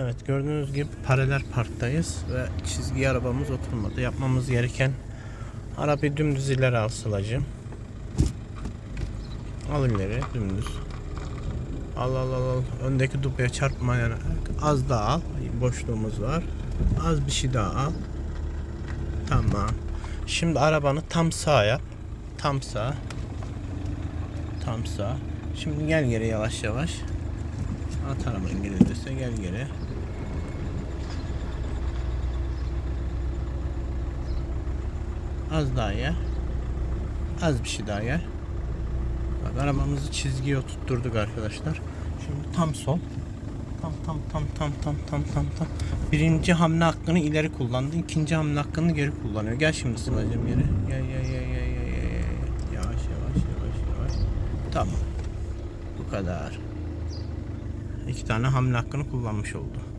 Evet gördüğünüz gibi paralel parktayız ve çizgi arabamız oturmadı. Yapmamız gereken arabayı dümdüz ileri al Sıla'cığım. Al ileri dümdüz. Al al al al. Öndeki dubaya çarpma yani. Az daha al. Boşluğumuz var. Az bir şey daha al. Tamam. Şimdi arabanı tam sağa yap. Tam sağ. Tam sağ. Şimdi gel geri yavaş yavaş. At araban gerilirse gel geri. Az daha gel. Az bir şey daha gel. Bak arabamızı çizgiye oturtturduk arkadaşlar. Şimdi tam sol. Tam tam tam tam tam tam tam tam. Birinci hamle hakkını ileri kullandı. ikinci hamle hakkını geri kullanıyor. Gel şimdi gel gel gel gel gel gel. Yavaş yavaş yavaş yavaş. Tamam. Bu kadar. İki tane hamle hakkını kullanmış oldu.